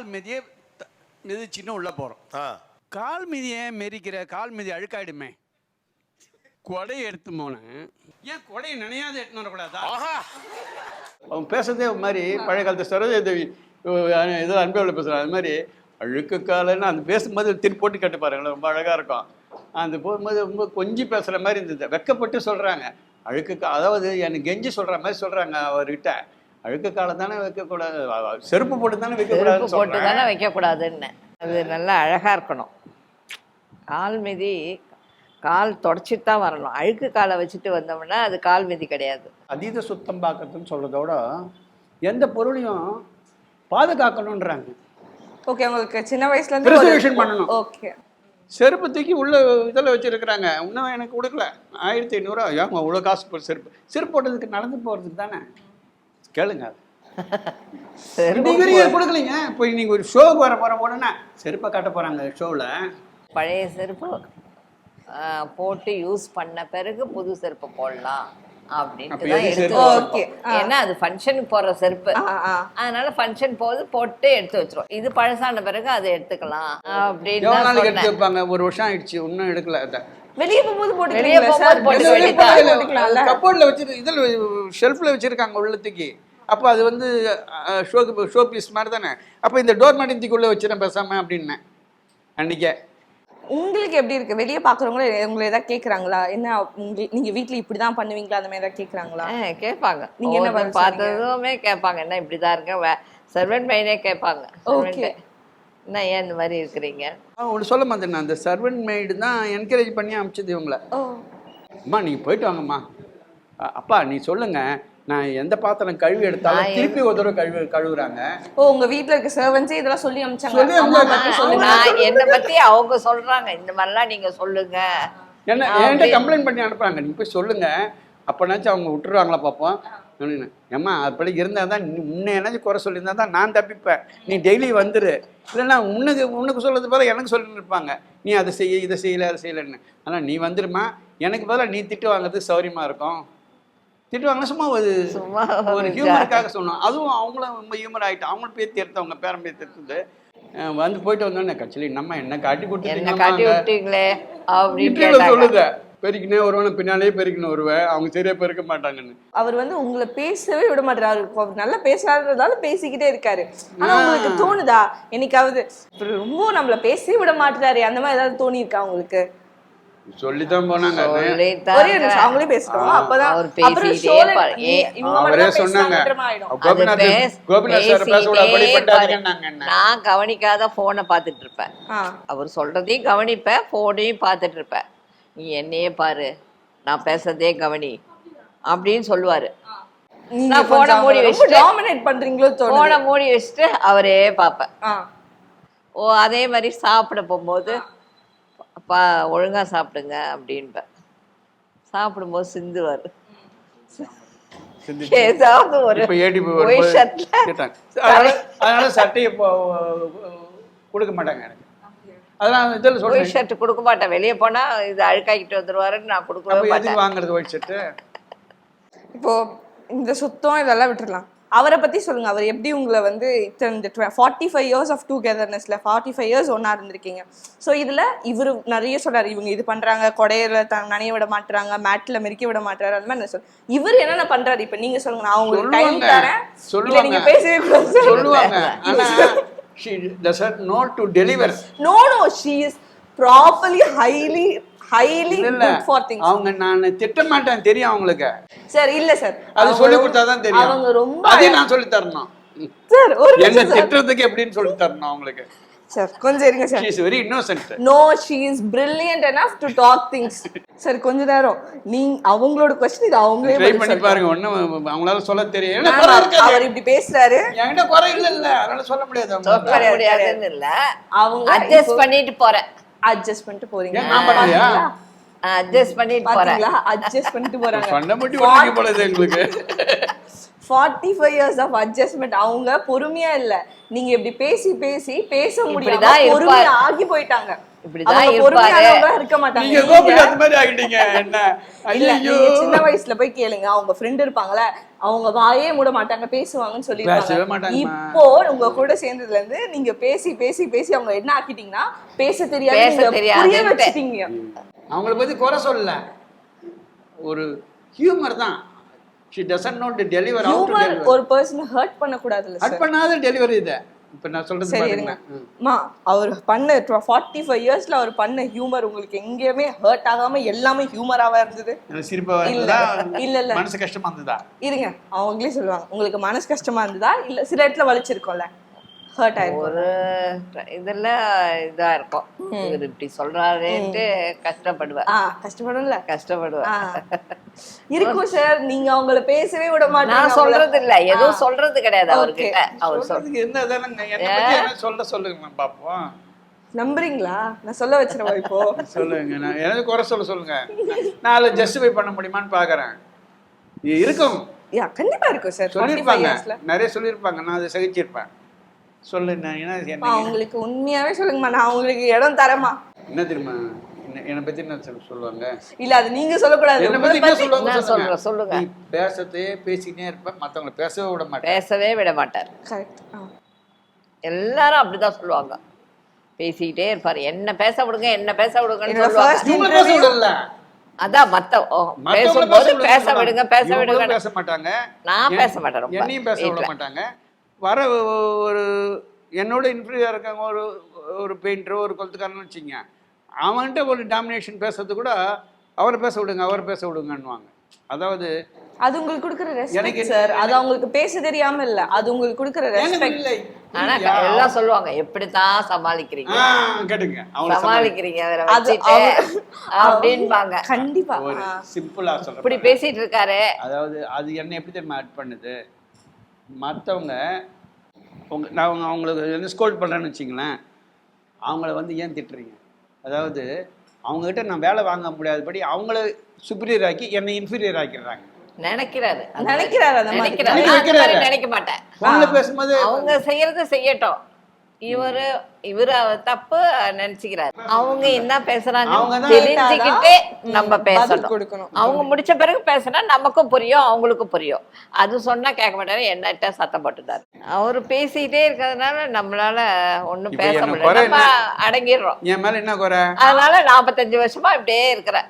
கால் மிதியை த- மிதிச்சின்னு உள்ள போறோம். ஆ. கால் மிதியை மெரிக்கிற கால் மிதி அழுக்காயிடுமே. கொடையை எடுத்து போனேன். ஏன் கொடையை நினையாத எடுத்துன்னு வரக்கூடாதா? ஆஹா! அவன் பேசுறதே ஒரு மாதிரி பழைய காலத்து சரோஜா தேவி அஹ் ஏதோ அன்பேவில் பேசுகிறான் அது மாதிரி அழுக்கு காலன்னு அந்த பேசும்போது திருப்பி போட்டு கேட்டு பாருங்களேன் ரொம்ப அழகாக இருக்கும். அந்த போகும்போது ரொம்ப கொஞ்சி பேசுகிற மாதிரி இருந்தது. வெக்கப்பட்டு சொல்கிறாங்க அழுக்கு அதாவது எனக்கு கெஞ்சி சொல்கிற மாதிரி சொல்கிறாங்க அவர்கிட்ட. அழுக்கு காலம் தானே வைக்கக்கூடாது செருப்பு போட்டு தானே செருப்பு வைக்கக்கூடாதுன்னு போட்டு தானே வைக்கக்கூடாதுன்னு. அது நல்லா அழகாக இருக்கணும். கால் மிதி கால் தொடச்சிட்டு தான் வரணும். அழுக்கு காலை வச்சுட்டு வந்தோம்னா அது கால் மிதி கிடையாது. அதீத சுத்தம் பார்க்கறதுன்னு சொல்கிறதோட எந்த பொருளையும் பாதுகாக்கணுன்றாங்க ஓகே உங்களுக்கு சின்ன வயசுல Preservation பண்ணணும். ஓகே. செருப்பு தூக்கி உள்ள இதில் வச்சிருக்கிறாங்க. இன்னும் எனக்கு கொடுக்கல ஆயிரத்தி ஐநூறுரூவா ஏன் அவ்வளோ காசு செருப்பு. செருப்பு போட்டதுக்கு நடந்து போகிறதுக்கு தானே? கேளுங்க. இன்னைக்கு வரைக்கும் கொடுக்கலைங்க. இப்போ நீங்கள் ஒரு ஷோவுக்கு வர போகிற உடனே செருப்பை காட்ட போகிறாங்க ஷோவில் பழைய செருப்பு போட்டு யூஸ் பண்ண பிறகு புது செருப்பு போடலாம் அப்படின்ட்டு தான் எடுத்து. ஏன்னா அது ஃபங்க்ஷனுக்கு போடுற செருப்பு. அதனால ஃபங்க்ஷன் போது போட்டு எடுத்து வச்சிரும் இது பழசான பிறகு அதை எடுத்துக்கலாம் அப்படின்னு ஒரு வருஷம் ஆயிடுச்சு இன்னும் எடுக்கல. அதை வெளியே போகும்போது வெளியே போட்டு கப்போர்டில் வச்சிரு இதில் ஷெல்ஃபில் வச்சுருக்காங்க உள்ளத்துக்கு. அப்போ அது வந்து ஷோக்கு ஷோ பீஸ் மாதிரி தானே அப்போ இந்த டோர் மாட்டியத்துக்குள்ளே வச்சிடறேன் பேசாமல் அப்படின்னேன் அன்றைக்கே உங்களுக்கு எப்படி இருக்கு? வெளியே பாக்குறவங்க உங்களை ஏதாவது கேக்குறாங்களா? என்ன உங்க நீங்க வீட்ல இப்படிதான் பண்ணுவீங்களா? அந்த மாதிரி ஏதாவது கேக்குறாங்களா? கேட்பாங்க. நீங்க என்ன? பார்த்ததுமே கேட்பாங்க. என்ன இப்படிதான் இருக்க? சர்வெண்ட் பையனே கேட்பாங்க. Servant என்ன ஏன் இந்த மாதிரி இருக்கிறீங்க? ஒன்று சொல்ல மாட்டேன் அந்த சர்வெண்ட் மெய்டு தான் என்கரேஜ் பண்ணி அமிச்சது இவங்கள. அம்மா நீங்கள் போயிட்டு வாங்கம்மா. அப்பா நீ சொல்லுங்க. நான் எந்த பாத்திரம் கழுவி எடுத்தாலும் திருப்பி ஒரு தடவை கழுவி கழுவுறாங்க. ஓ உங்க வீட்ல இருக்க சர்வன்ஸே இதெல்லாம் சொல்லி அமிச்சாங்க? என்னை பத்தி அவங்க சொல்றாங்க. இந்த மாதிரிலாம் நீங்க சொல்லுங்க. என்ன என்கிட்ட கம்ப்ளைண்ட் பண்ணி அனுப்புறாங்க. நீ போய் சொல்லுங்க. அப்போனாச்சும் அவங்க விட்டுருவாங்களா பார்ப்போம் அப்படின்னு ஏம்மா அப்படி இருந்தால் தான் முன்ன என்னாச்சும் குறை சொல்லியிருந்தா தான் நான் தப்பிப்பேன். நீ டெய்லி வந்துரு. இல்லைன்னா உனக்கு உனக்கு சொல்றது போல எனக்கு சொல்லிட்டு இருப்பாங்க நீ அதை செய்ய இதை செய்யலை அதை செய்யலைன்னு. ஆனால் நீ வந்துருமா எனக்கு பதிலாக நீ திட்டு வாங்குறது சௌரியமாக இருக்கும். திட்டு வாங்கினா சும்மா ஒரு சும்மா ஒரு ஹியூமருக்காக சொன்னோம். அதுவும் அவங்களும் ரொம்ப ஹியூமர் ஆகிட்டு அவங்களும் பேத்தி எடுத்தவங்க பேரம் பேத்தி எடுத்தது வந்து போயிட்டு வந்தோடனே கட்சியில் நம்ம என்ன காட்டி என்ன காட்டி விட்டீங்களே அப்படின்னு சொல்லுத பெருக்கினே வருவேன் பின்னாலே பெருக்கின்னு வருவேன் அவங்க சரியா பெருக்க மாட்டாங்கன்னு. அவர் வந்து உங்களை பேசவே விட மாட்டாரு அவர் நல்லா பேசாததால பேசிக்கிட்டே இருக்காரு. ஆனா உங்களுக்கு தோணுதா? என்னைக்காவது ரொம்ப நம்மள பேசவே விட மாட்டாரு அந்த மாதிரி ஏதாவது தோணி இருக்கா உங்களுக்கு? சொல்லித்தான் போனாங்க அவங்களே பேசிட்டோம்? அப்பதான் அவர் சொன்னாங்க. நான் கவனிக்காத போனை பார்த்துட்டு இருப்பேன். அவர் சொல்றதையும் கவனிப்பேன் போனையும் பார்த்துட்டு இருப்பேன். நீ என்னையே பாரு நான் பேசுறதே கவனி அப்படின்னு சொல்லுவாரு. நான் கொஞ்சம் மூடி வச்சுட்டு- டாமினேட் பண்றீங்களோ போனை மூடி வச்சுட்டு அவரே பார்ப்பேன். ஓ அதே மாதிரி சாப்பிட போகும்போது பா ஒழுங்கா சாப்பிடுங்க அப்படின்பேன். சாப்பிடும்போது சிந்துவார். ஏதாவது ஒரு அதனால சட்டையை இப்போ கொடுக்க மாட்டாங்க எனக்கு. அதெல்லாம் இதில் சொல்றேன். ஷர்ட் கொடுக்க மாட்டேன். வெளியே போனா இது அழுக்காக்கிட்டு வந்துருவாருன்னு நான் மாட்டேன். வாங்குறது ஒயிட் ஷர்ட்டு இப்போ இந்த சுத்தம் இதெல்லாம் விட்டுறலாம். அவரை பத்தி சொல்லுங்க. அவர் எப்படி உங்களை வந்து இத்தனை இந்த ஃபார்ட்டி ஃபைவ் இயர்ஸ் ஆஃப் டூகெதர்னஸ்ல ஃபார்ட்டி ஃபைவ் இயர்ஸ் ஒன்னா இருந்திருக்கீங்க. ஸோ இதுல இவர் நிறைய சொல்றாரு. இவங்க இது பண்றாங்க. கொடையில த நனைய விட மாட்டுறாங்க மேட்ல மெரிக்க விட மாட்டாரு அந்த மாதிரி நான் சொல் இவர் என்னென்ன பண்றாரு? இப்ப நீங்க சொல்லுங்க. நான் உங்களுக்கு டைம். தரேன். இல்ல சொல்லுவாங்க. நீங்க பேசவே சொல்லுவாங்க. ஆனா she does not know to deliver. No no she is properly highly highly good for things அவங்க நான் திட்ட மாட்டேன் தெரியும் அவங்களுக்கு. சார் இல்ல சார் அது சொல்லி கொடுத்தாதான் தெரியும். அவங்க ரொம்ப அதே நான் சொல்லி தரணும். சார் என்ன திட்டுறதுக்கு எப்படின்னு சொல்லி தரணும் அவங்களுக்கு. சார் கொஞ்சம் இருங்க sir she is very innocent. No she is brilliant enough to talk things sir கொஞ்ச நேரம். நீங்க அவங்களோட கொஸ்டின் இது அவங்களே ட்ரை பண்ணி. பாருங்க. ஒண்ணும் அவங்களால சொல்ல இருக்காது. அவர் இப்படி பேசுறாரு. என்கிட்ட குறை இல்ல இல்ல அதனால சொல்ல முடியாது சொல்ல. முடியாதுன்னு இல்ல. அவங்க அட்ஜஸ்ட் பண்ணிட்டு போறேன். அட்ஜஸ்ட் பண்ணிட்டு போறீங்க. நான் பண்ணலையா? அட்ஜஸ்ட் பண்ணிட்டு போறேன். பாத்தீங்களா? அட்ஜஸ்ட் பண்ணிட்டு போறாங்க. பண்ண மட்டும் போல எங்களுக்கு. Forty five years of adjustment அவங்க பொறுமையா இல்ல. நீங்க இப்படி பேசி பேசி பேச இருப்பாரு. பொறுமையா ஆகி போயிட்டாங்க. சின்ன வயசுல போய் கேளுங்க. அவங்க ஃப்ரெண்ட் இருப்பாங்கல்ல அவங்க வாயே மூட மாட்டாங்க பேசுவாங்கன்னு மாட்டாங்கம்மா. இப்போ உங்க கூட சேர்ந்ததுல இருந்து நீங்க பேசி பேசி பேசி அவங்க என்ன ஆக்கிட்டீங்கன்னா பேச தெரியாது. வச்சுட்டீங்க. அவங்கள பத்தி குறை சொல்லல. ஒரு ஹியூமர் தான். She doesn't deliver out to humour deliver ஒரு பர்சன் ஹர்ட் பண்ண கூடாதுல்ல கட் சார் பண்ணாத டெலிவரி இது. இப்போ நான் சொல்றது சரி பாருங்க. இருங்க. மா அவர் பண்ண ஃபார்ட்டி ஃபைவ் இயர்ஸ்ல அவர் பண்ண ஹியூமர் உங்களுக்கு எங்கேயுமே ஹர்ட் ஆகாம எல்லாமே ஹியூமராவா இருந்தது? சிரிப்பா இல்ல. இல்ல, இல்ல. மனசு கஷ்டமா இருந்ததா? இருங்க. அவங்களே சொல்லுவாங்க. உங்களுக்கு மனசு கஷ்டமா இருந்ததா? இல்ல சில இடத்துல வலிச்சிருக்கோம்ல. ஹர்ட் ஆயிருக்கும். ஒரு இதுல இதா இருக்கும். இவர் இப்படி சொல்றாருன்ட்டு கஷ்டப்படுவேன். ஆ கஷ்டப்படும்ல. கஷ்டப்படுவேன். இருக்கும் சார் நீங்க அவங்கள பேசவே விட மாட்டீங்க நான். சொல்றது இல்ல எதுவும் சொல்றது கிடையாது அவர்கிட்ட. அவர் சொல் சொல்றதுக்கு என்ன தானங்க? என்ன சொல்ல சொல்லுங்க பாப்போம். நம்புறீங்களா? நான் சொல்ல வச்சிருவா இப்போ? சொல்லுங்க நான் எனக்கு குறை சொல்ல சொல்லுங்க. நான் அதில் ஜஸ்டிஃபை பண்ண முடியுமான்னு பார்க்கறேன் இது இருக்கும். யா கண்டிப்பா இருக்கும் சார் சொல்லியிருப்பாங்க. நிறைய சொல்லியிருப்பாங்க. நான் அதை சகிச்சிருப்பேன். சொல்லு நான் என்ன உங்களுக்கு உண்மையாவே சொல்லுங்கம்மா நான் உங்களுக்கு இடம் தரேம்மா. என்ன தெரியுமா? என்ன- என்னை பத்தி என்ன சொல்ல- சொல்லுவாங்க? இல்ல அது நீங்க சொல்லக்கூடாது. என்னை பத்தி சொல்லுவாங்க சொல்றேன், சொல்லுங்க. நீ பேசத்தே பேசிக்கிட்டே இருப்பேன் மத்தவங்களை பேசவே விட மாட்டேன் பேசவே விட மாட்டார். எல்லாரும் அப்படிதான் சொல்லுவாங்க. பேசிக்கிட்டே இருப்பாரு. என்ன பேச விடுங்க என்ன பேச விடுங்கன்னு விடல. அதான் மத்த பேசும்போது பேச. விடுங்க பேச விடுங்க பேச மாட்டாங்க. நான் பேச மாட்டேன் ரொம்ப. என்னையும் பேச விட. மாட்டாங்க. வர ஒரு என்னோட இன்ஃபீரியர் இருக்காங்க ஒரு ஒரு பெயிண்டரோ ஒரு கொளுத்துக்காரன்னு வச்சுங்க அவன்கிட்ட ஒரு டாமினேஷன் பேசுறது கூட அவரை பேச விடுங்க அவரை பேச விடுங்கன்னுவாங்க. அதாவது அது உங்களுக்கு கொடுக்குற எனக்கு ரெஸ்பெக்ட் சார் அது அவங்களுக்கு பேச தெரியாம இல்ல. அது உங்களுக்கு கொடுக்குற ரெஸ்பெக்ட் இல்லை. ஆனா? எல்லாம் சொல்லுவாங்க எப்படித்தான் சமாளிக்கிறீங்க? கேட்டுங்க. சமாளிக்கிறீங்க அது வச்சுட்டு அப்படின்பாங்க. கண்டிப்பா. சிம்பிளா இப்படி சொல்றேன் பேசிட்டு இருக்காரு. அதாவது அது என்ன எப்படி தெரியுமா ஆட் பண்ணுது? மற்றவங்க உங்க நான் அவங்க அவங்களுக்கு என்ன ஸ்கோல்ட் பண்ணுறேன்னு வச்சிங்களேன் அவங்கள வந்து ஏன் திட்டுறீங்க அதாவது அவங்ககிட்ட நான் வேலை வாங்க முடியாதபடி அவங்கள சுப்பீரியர் ஆக்கி என்னை இன்ஃபீரியர் ஆக்கிடுறாங்க நினைக்கிறாரு. நினைக்கிறாரு அந்த மாதிரி. நினைக்கிறாரு. நினைக்க மாட்டேன் பேசும்போது அவங்க செய்யறத செய்யட்டும் இவரு இவரு தப்பு நினைச்சுக்கிறாரு. அவங்க என்ன பேசுறாங்க? தெரிஞ்சுக்கிட்டு நம்ம பேசணும். கொடுக்கணும். அவங்க முடிச்ச பிறகு பேசினா நமக்கும் புரியும் அவங்களுக்கும் புரியும். அது சொன்னா கேட்க மாட்டாரு என்னட்ட சத்தம் போட்டுட்டாரு. அவரு பேசிட்டே இருக்கிறதுனால நம்மளால ஒண்ணும் பேச முடியல. நம்ம அடங்கிடுறோம். என் மேலே என்ன குறை? அதனால நாற்பத்தஞ்சு வருஷமா இப்படியே இருக்கிறேன்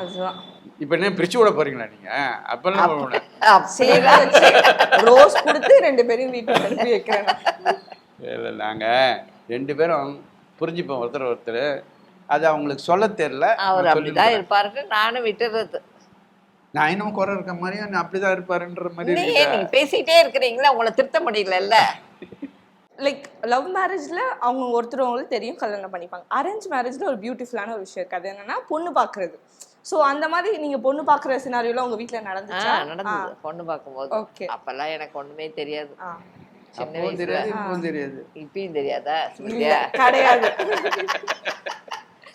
அதுதான். இப்போ என்ன பிரிச்சு விட போறீங்களா நீங்கள் அப்பெல்லாம் ரோஸ் கொடுத்து ரெண்டு பேரும் வீட்டுக்கு அனுப்பி வைக்கிறேன். இல்லை நாங்கள் ரெண்டு பேரும் புரிஞ்சுப்போம். ஒருத்தர் ஒருத்தர். அது அவங்களுக்கு சொல்ல தெரியல. அவர் அப்படிதான். இருப்பாருன்னு நானும் விட்டுறது. நான் இன்னும் குறை இருக்க மாதிரியும் நான் அப்படிதான் இருப்பாருன்ற மாதிரி நீங்க பேசிட்டே இருக்கிறீங்களா? உங்களை திருத்த முடியலல்ல. லைக் லவ் மேரேஜ்ல அவங்க ஒருத்தர் அவங்களுக்கு தெரியும் கல்யாணம் பண்ணிப்பாங்க. அரேஞ்ச் மேரேஜ்ல ஒரு பியூட்டிஃபுல்லான ஒரு விஷயம் அது என்னன்னா பொண்ணு பாக்குறது. சோ அந்த மாதிரி நீங்க பொண்ணு பாக்குற சினாரியோல உங்க வீட்ல ஆ, நடந்துச்சா நடந்தது பொண்ணு பார்க்கும்போது ஓகே அப்பெல்லாம் எனக்கு ஒண்ணுமே தெரியாது. சின்ன அப்பவும் வயசுல. தெரியாது இப்பவும் தெரியாது. இப்பயும் தெரியாதா ஸ்மிருதியா கிடையாது.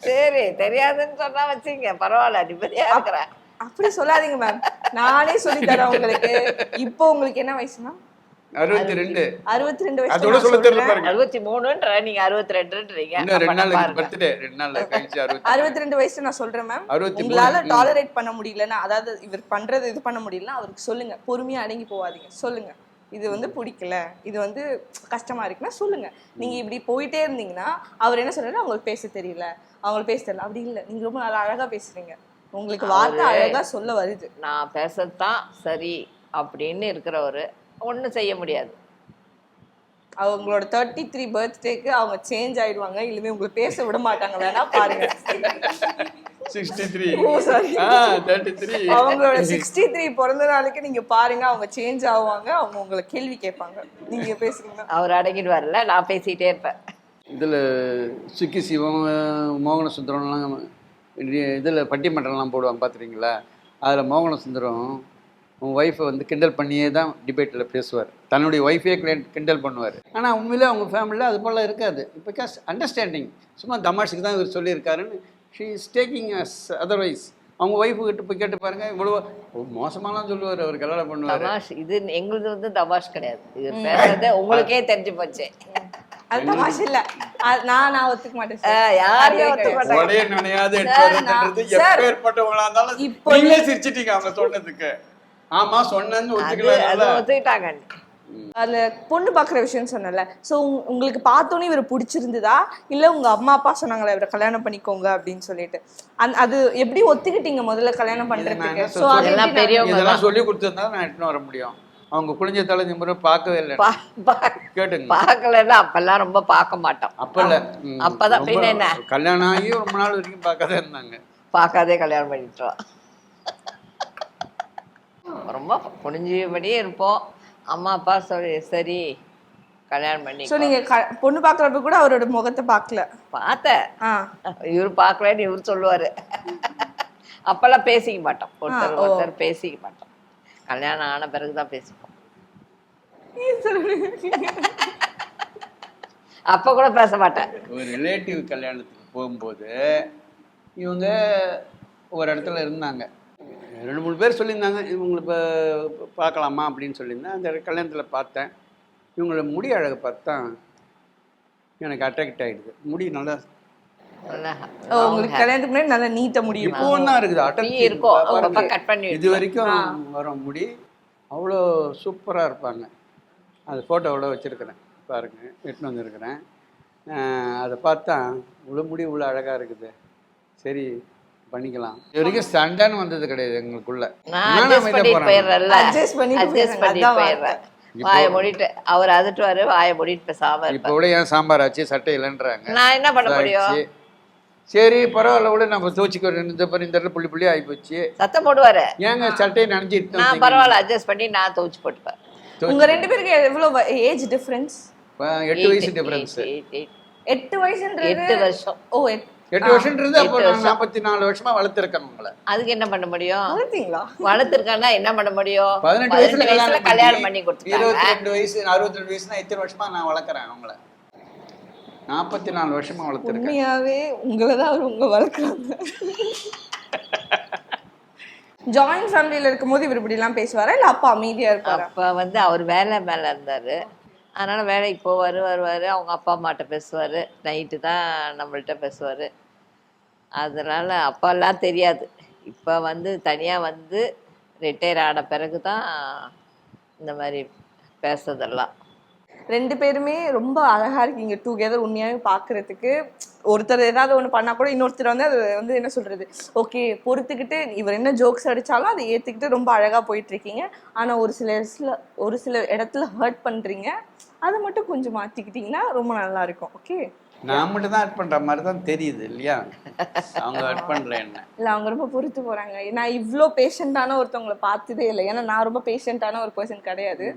சரி தெரியாதுன்னு சொன்னா வச்சுங்க பரவாயில்ல நிம்மதியா இருக்கிறேன் அப்படி சொல்லாதீங்க மேம் நானே சொல்லி தரேன் உங்களுக்கு. இப்போ உங்களுக்கு என்ன வயசுனா அறுபத்தி ரெண்டு அறுபத்தி ரெண்டு வயசு அதோட சொல்ல தெரியல பாருங்க. அறுபத்தி மூணுன்ற நீங்க அறுபத்தி ரெண்டுன்றீங்க இன்னும் ரெண்டு நாள் பாருங்க. பர்த்டே ரெண்டு நாள் கழிச்சு அறுபத்தி ரெண்டு வயசு நான் சொல்றேன் மேம். உங்களால. டாலரேட் பண்ண முடியலன்னா அதாவது இவர் பண்றது இது பண்ண முடியலன்னா அவருக்கு சொல்லுங்க. பொறுமையா அடங்கி போகாதீங்க. சொல்லுங்க. இது வந்து பிடிக்கல. இது வந்து கஷ்டமா இருக்குன்னா சொல்லுங்க. நீங்க இப்படி போயிட்டே இருந்தீங்கன்னா அவர் என்ன சொல்றாரு? அவங்களுக்கு பேச தெரியல. அவங்களுக்கு பேச தெரியல. அப்படி இல்லை. நீங்க ரொம்ப நல்லா அழகா பேசுறீங்க. உங்களுக்கு வார்த்தை அழகா சொல்ல வருது. நான் பேசத்தான் சரி அப்படின்னு இருக்கிறவரு ஒண்ணும் செய்ய முடியாது. அவங்களோட தேர்ட்டி த்ரீ பர்த்டேக்கு அவங்க சேஞ்ச் ஆயிடுவாங்க. இனிமே உங்களை பேச விட மாட்டாங்க. வேணா பாருங்க. Sixty three oh sorry ah thirty three அவங்களோட சிக்ஸ்டி த்ரீ பிறந்த நாளைக்கு நீங்க பாருங்க அவங்க சேஞ்ச் ஆவாங்க அவங்க உங்களை கேள்வி கேட்பாங்க. நீங்க பேசுறீங்க அவர் அடங்கிடுவார்ல நான் பேசிட்டே இருப்பேன். இதில் சுக்கி சிவம் மோகன சுந்தரம்லாம் இதில் பட்டிமன்றம்லாம் போடுவாங்க பார்த்துருக்கீங்களா? அதில் மோகன சுந்தரம் உன் ஒய்ஃபை வந்து கிண்டல் பண்ணியே தான் டிபேட்டில் பேசுவார். தன்னுடைய ஒய்ஃபே கிண்டல் பண்ணுவார். ஆனால் உண்மையிலே அவங்க ஃபேமிலியில் அது போல் இருக்காது. பிகாஸ் அண்டர்ஸ்டாண்டிங் சும்மா தமாஷுக்கு தான் இவர் சொல்லியிருக்காருன்னு she is taking us otherwise அவங்க ஒய்ஃபு கிட்ட போய் கேட்டு பாருங்க இவ்வளோ மோசமாலாம் சொல்லுவார் அவர் கல்யாணம் பண்ணுவார். தமாஷ் இது எங்களுது வந்து தமாஷ் கிடையாது. இது பேசுறது உங்களுக்கே தெரிஞ்சு போச்சு. அது தமாஷ் இல்ல. நான் நான் ஒத்துக்க மாட்டேன் யாருமே ஒத்துக்க உடைய நினையாது சார், எப்பேற்பட்டவங்களா இருந்தாலும் இப்போ நீங்களே சிரிச்சிட்டீங்க அவங்க சொன்னதுக்கு. ஆமா சொன்னேன்னு ஒத்துக்கலாம் ஒத்துக்கிட்டாங்க. அதுல பொண்ணு பாக்குற விஷயம் சொன்னல சோ உங்களுக்கு பார்த்தோன்னே இவர் பிடிச்சிருந்ததா? இல்ல உங்க அம்மா அப்பா சொன்னாங்களா இவரை கல்யாணம் பண்ணிக்கோங்க அப்படின்னு சொல்லிட்டு. அந்த அது எப்படி ஒத்துக்கிட்டீங்க முதல்ல கல்யாணம் பண்றதுக்கு? என்ன சோ அது சொல்றது? எல்லாம் எப்படி நான்- பெரியவங்க இதெல்லாம் சொல்லி கொடுத்துருந்தா நான் எடுத்துன்னு வர முடியும். அவங்க குளிஞ்ச தலை நிமிர பார்க்கவே இல்லை. கேட்டுங்க. பார்க்கலன்னா அப்பெல்லாம் ரொம்ப பார்க்க மாட்டோம். அப்ப இல்ல அப்பதான் ரொம்ப- பின்ன என்ன? கல்யாணம் ஆகி ரொம்ப நாள் வரைக்கும் பார்க்காத இருந்தாங்க. பார்க்காதே கல்யாணம் பண்ணிட்டோம் ரொம்ப குனிஞ்சபடியே இருப்போம். அம்மா அப்பா சொல்லி சரி கல்யாணம் பண்ணி சோ நீங்க க- பொண்ணு பாக்குறப்ப கூட அவரோட முகத்தை பார்க்கல பார்த்தேன் ஆ. இவர் பார்க்கலன்னு இவர் சொல்லுவாரு. அப்பெல்லாம் பேசிக்க மாட்டோம். ஒருத்தர். ஒருத்தர் பேசிக்க மாட்டோம். கல்யாணம் ஆன பிறகுதான் பேசிப்போம். அப்ப கூட பேச மாட்டேன். ஒரு ரிலேட்டிவ் கல்யாணத்துக்கு போகும்போது இவங்க ஒரு இடத்துல இருந்தாங்க. ரெண்டு மூணு பேர் சொல்லியிருந்தாங்க இவங்களை இப்போ பார்க்கலாமா அப்படின்னு சொல்லியிருந்தேன். அந்த கல்யாணத்தில் பார்த்தேன். இவங்கள முடி அழகை பார்த்தா எனக்கு அட்ராக்ட் ஆகிடுது முடி நல்லா உங்களுக்கு கல்யாணத்துக்கு முன்னாடி நல்லா நீட்ட முடியும் இப்போவும் தான் இருக்குது பண்ணி இது வரைக்கும் வரும் முடி. அவ்வளோ சூப்பராக இருப்பாங்க. அது ஃபோட்டோவோட வச்சுருக்கிறேன். பாருங்க எடுத்துன்னு வந்திருக்கிறேன். அதை பார்த்தா இவ்வளோ முடி இவ்வளோ அழகாக இருக்குது. சரி பண்ணிக்கலாம். இது வரைக்கும் சண்டைன்னு வந்தது கிடையாது எங்களுக்குள்ள. நான் நானும் அட்ஜஸ்ட் அமைதியா பண்ணிட்டு போறேன். போயிடுறேன்ல. Adjust பண்ணிட்டு அட்ஜஸ்ட் போயிடுறேன். பண்ணிட்டு அதான் போயிடுறேன். வாயை மூடிட்டு அவர் அதட்டுவாரு வாயை மூடிட்டு பேசாம இப்போ இருப்பேன் கூட ஏன் சாம்பார் ஆச்சு சட்டை இல்லைன்றாங்க. நான் என்ன பண்ண முடியும். சரி. பரவாயில்ல கூட நம்ம தோச்சிக்கோ இந்த பாரு இந்த இடத்துல புள்ளி புள்ளி ஆகி போச்சு. சத்தம் போடுவாரு. ஏங்க சட்டையை நினைச்சிட்டு நான் பரவாயில்ல அட்ஜஸ்ட் பண்ணி நான் துவைச்சு போட்டுப்பேன். உங்க ரெண்டு பேருக்கு எவ்வளவு ஏஜ் டிஃபரன்ஸ் எட்டு வயசு டிஃபரன்ஸ் எட்டு வயசுன்றது எட்டு வருஷம். ஓ எட்- எட்டு வருஷன்றது அப்போ எட்டு நான் வருஷம். நாற்பத்தி நாலு வருஷமா வளர்த்துருக்கேன் உங்களை. அதுக்கு என்ன பண்ண முடியும்? வளர்த்தீங்களா? வளர்த்துருக்கான்னா என்ன பண்ண முடியும்? பதினெட்டு வயசுல கல்யாணம் பண்ணி கொடுத்துருக்காங்க இருபத்தி ரெண்டு வயசு அறுபத்தி ரெண்டு வயசுனா எத்தனை வருஷமா நான் வளர்க்குறேன் அவங்கள நாற்பத்தி நாலு வருஷமா வளர்த்துருக்கேன். உண்மையாவே உங்களை தான் அவர் உங்க வளர்க்குறாங்க. ஜாயிண்ட் ஃபேமிலியில இருக்கும்போது இவர் இப்படி எல்லாம் பேசுவாரா? இல்ல அப்பா அமைதியா இருப்பாரா? அப்ப வந்து அவர் வேலை மேல இருந்தாரு. அதனால் வேலைக்கு போவார் வருவார். அவங்க அப்பா அம்மாட்ட பேசுவார். நைட்டு தான் நம்மள்கிட்ட பேசுவார். அதனால் அப்பெல்லாம் தெரியாது. இப்போ வந்து தனியாக வந்து ரிட்டையர் ஆன பிறகு தான் இந்த மாதிரி பேசுறதெல்லாம். ரெண்டு பேருமே ரொம்ப அழகா இருக்கீங்க டுகெதர் உண்மையாவே பாக்குறதுக்கு. ஒருத்தர் ஏதாவது ஒண்ணு பண்ணா கூட இன்னொருத்தர் வந்து அது வந்து என்ன சொல்றது? ஓகே பொறுத்துக்கிட்டு இவர் என்ன ஜோக்ஸ் அடிச்சாலும் அதை ஏத்துக்கிட்டு ரொம்ப அழகா போயிட்டு இருக்கீங்க. ஆனா ஒரு சில இடத்துல ஒரு சில இடத்துல ஹர்ட் பண்றீங்க. அதை மட்டும் கொஞ்சம் மாத்திக்கிட்டீங்கன்னா ரொம்ப நல்லா இருக்கும். ஓகே நான் மட்டும் தான் ஆட் பண்ற மாதிரி தான் தெரியுது இல்லையா? அவங்க ஆட் பண்ற என்ன? இல்ல அவங்க ரொம்ப பொறுத்து போறாங்க. நான் இவ்ளோ பேஷண்டான ஒருத்தவங்களை பார்த்ததே இல்லை. ஏன்னா நான் ரொம்ப பேஷண்டான ஒரு பர்சன் கிடையாது.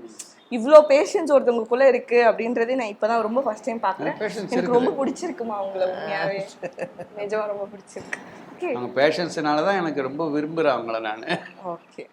இவ்ளோ பேஷன்ஸ் ஒருத்தவங்களுக்குள்ள இருக்கு அப்படின்றதே நான் இப்பதான் ரொம்ப ஃபர்ஸ்ட் டைம் Patience எனக்கு ரொம்ப பிடிச்சிருக்குமா அவங்கள உண்மையாவே? நிஜமா ரொம்ப பிடிச்சிருக்கு. அவங்க பேஷன்ஸ்னால தான் எனக்கு ரொம்ப விரும்புகிறேன் அவங்கள நான். ஓகே